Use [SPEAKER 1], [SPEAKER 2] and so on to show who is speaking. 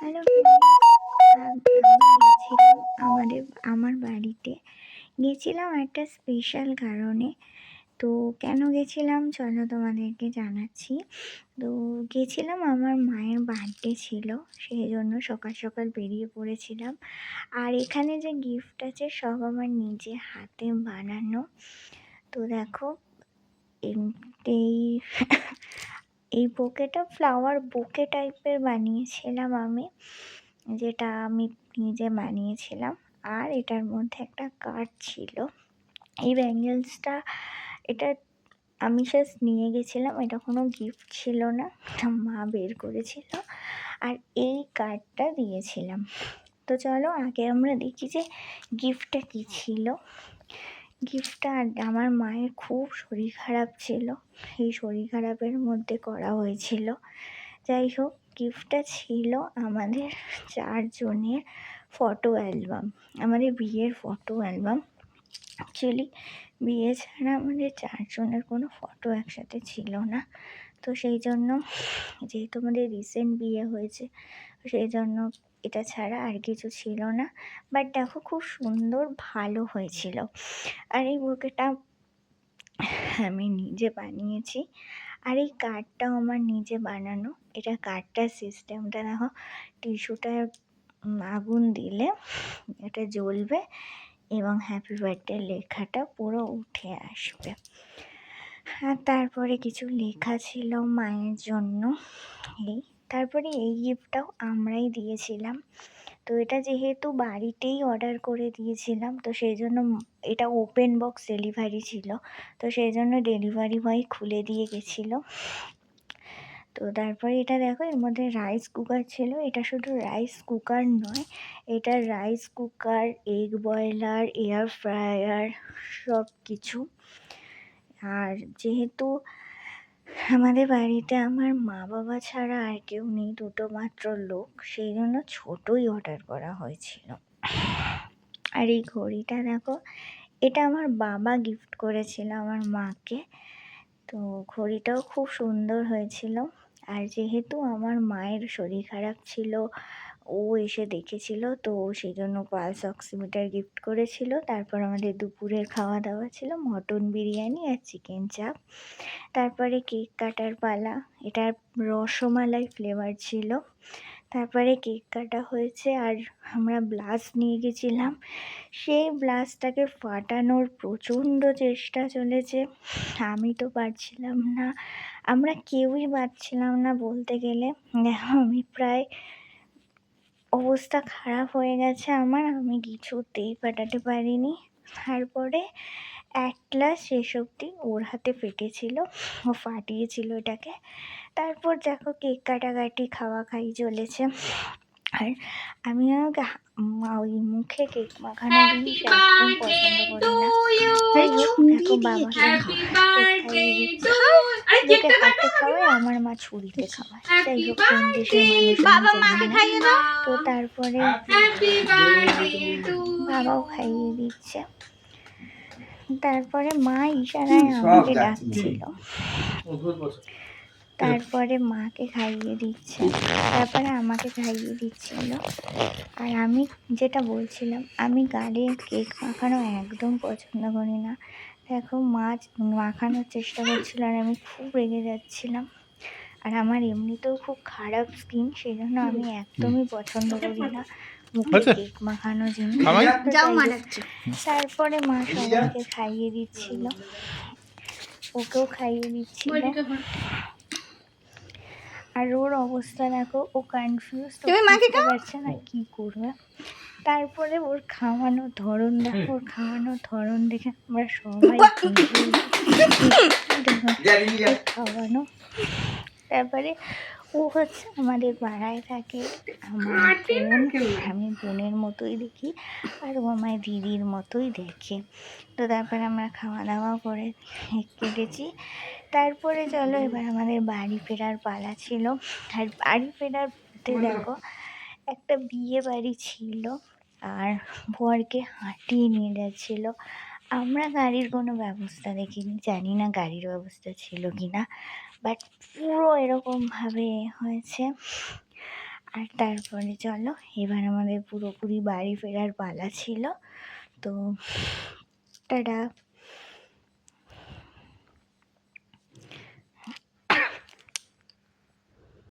[SPEAKER 1] Hello গেছিলাম আমাদের, আমার বাড়িতে। গেছিলাম একটা স্পেশাল কারণে। তো কেন গেছিলাম? চলো তোমাদেরকে জানাচ্ছি। তো গেছিলাম আমার মায়ের বার্থডে ছিল সেই জন্য সকাল সকাল বেরিয়ে পড়েছিলাম। আর এখানে যে গিফট আছে, সব আমার নিজে হাতে বানানো। তো দেখো এই এই বোকেটা ফ্লাওয়ার বোকে টাইপের বানিয়েছিলাম আমি, যেটা আমি নিজে বানিয়েছিলাম। আর এটার মধ্যে একটা কার্ড ছিল। এই ব্যাঙ্গেলসটা, এটা আমি জাস্ট নিয়ে গেছিলাম, এটা কোনো গিফট ছিল না মা বের করেছিল। আর এই কার্ডটা দিয়েছিলাম। তো চলো আগে আমরা দেখি যে গিফটটা কী ছিল। গিফটটা আমার মায়ের খুব শরীর খারাপ ছিল। এই শরীর খারাপের মধ্যে করা হয়েছিল। যাই হোক গিফটটা ছিল আমাদের চারজনের ফটো অ্যালবাম আমাদের বিয়ের ফটো অ্যালবাম অ্যাকচুয়ালি বিয়ে ছাড়া আমাদের চারজনের কোনো ফটো একসাথে ছিল না। তো সেই জন্য, যেহেতু আমাদের রিসেন্ট বিয়ে হয়েছে, সেই জন্য এটা ছাড়া আর কিছু ছিল না। বাট দেখো খুব সুন্দর, ভালো হয়েছিল। আর এই বুকেটা আমি নিজে বানিয়েছি। আর এই কার্ডটাও আমার নিজে বানানো। এটা কার্ডটার সিস্টেমটা দেখো টিস্যুটা আগুন দিলে এটা জ্বলবে এবং হ্যাপি বার্থডে লেখাটা পুরো উঠে আসবে। আর তারপরে কিছু লেখা ছিল মায়ের জন্য। এই তারপরে এই গিফটটাও আমরাই দিয়েছিলাম। তো এটা যেহেতু বাড়িতেই অর্ডার করে দিয়েছিলাম, তো সেই জন্য এটা ওপেন বক্স ডেলিভারি ছিল, তো সেই জন্য ডেলিভারি বয় খুলে দিয়ে গেছিল। তো তারপরে এটা দেখো, এর মধ্যে রাইস কুকার ছিল। এটা শুধু রাইস কুকার নয়, এটা rice cooker egg boiler air fryer সব কিছু আর যেহেতু আমাদের বাড়িতে আমার মা বাবা ছাড়া আর কেউ নেই, দুটো মাত্র লোক। সেই জন্য ছোটোই অর্ডার করা হয়েছিল। আর এই ঘড়িটা দেখো, এটা আমার বাবা গিফট করেছিল আমার মাকে। তো ঘড়িটাও খুব সুন্দর হয়েছিল। আর যেহেতু আমার মায়ের শরীর খারাপ ছিল ও এসে দেখেছিল, তো সেই জন্য পালস অক্সিমিটার গিফট করেছিল। তারপর আমাদের দুপুরের খাওয়া দাওয়া ছিল, মটন বিরিয়ানি আর চিকেন চাপ তারপরে কেক কাটার পালা এটার রসমালাই ফ্লেভার ছিল। তারপরে কেক কাটা হয়েছে আর আমরা ব্লাস নিয়ে গেছিলাম। সেই ব্লাসটাকে ফাটানোর প্রচণ্ড চেষ্টা চলেছে। আমি তো পারছিলাম না। আমরা কেউই পারছিলাম না বলতে গেলে। আমি প্রায় অবস্থা খারাপ হয়ে গেছে আমার আমি কিছুতেই ফাটাতে পারিনি। তারপরে অ্যাট লাস্ট শেষ অবধি ওর হাতে ফেটেছিল ও ফাটিয়েছিল এটাকে। তারপর দেখো কেক কাটাকাটি খাওয়া খাই চলেছে। আর আমি আমাকে ওই মুখে কেক মাখানো একদম পছন্দ করি না। দেখো বাবাকে কেক খাইয়ে দিচ্ছে। খাওয়ায় আমার মা ছুরিতে খাওয়ায়। যাই হোক কোন দেশের মানুষ আমি জানি না। তো তারপরে বাবাও খাইয়ে দিচ্ছে। তারপরে মা ইশারায় আমাকে ডাকছিল। তারপরে মাকে খাইয়ে দিচ্ছে। তারপরে আমাকে খাইয়ে দিচ্ছিল। আর আমি যেটা বলছিলাম আমি গালে কেক মাখানো একদম পছন্দ করি না। দেখো মাছ মাখানোর চেষ্টা করছিল আর আমি খুব রেগে যাচ্ছিলাম। আর আমার এমনিতেও খুব খারাপ স্কিন সেই জন্য আমি একদমই পছন্দ করি না। মুখে
[SPEAKER 2] আচ্ছা।
[SPEAKER 1] কেক মাখানো জিনিস। তারপরে মা সবাইকে খাইয়ে দিচ্ছিল। ওকেও খাইয়ে দিচ্ছিল। আর ওর অবস্থা দেখো ও কনফিউজ তো বুঝতে পারছে না কি করবে। তারপরে ওর খাওয়ানোর ধরন দেখো ওর খাওয়ানোর ধরন দেখে আমরা সবাই খাওয়ানো। তারপরে ও হচ্ছে আমাদের পাড়ায় থাকে। আমার বোন আমি বোনের মতোই দেখি আর ও আমায় দিদির মতোই দেখে। তো তারপরে আমরা খাওয়া দাওয়া করে কেটেছি। তারপরে চলো এবার আমাদের বাড়ি ফেরার পালা ছিল। আর বাড়ি ফেরারতে দেখো একটা বিয়ে বাড়ি ছিল আর বরকে হাঁটিয়ে নিয়ে যাচ্ছিল আমরা গাড়ির কোনো ব্যবস্থা দেখিনি, জানি না গাড়ির ব্যবস্থা ছিল কি না বাট পুরো এরকমভাবে হয়েছে। আর তারপরে চলো, এবার আমাদের পুরোপুরি বাড়ি ফেরার পালা ছিল। তো, টাটা।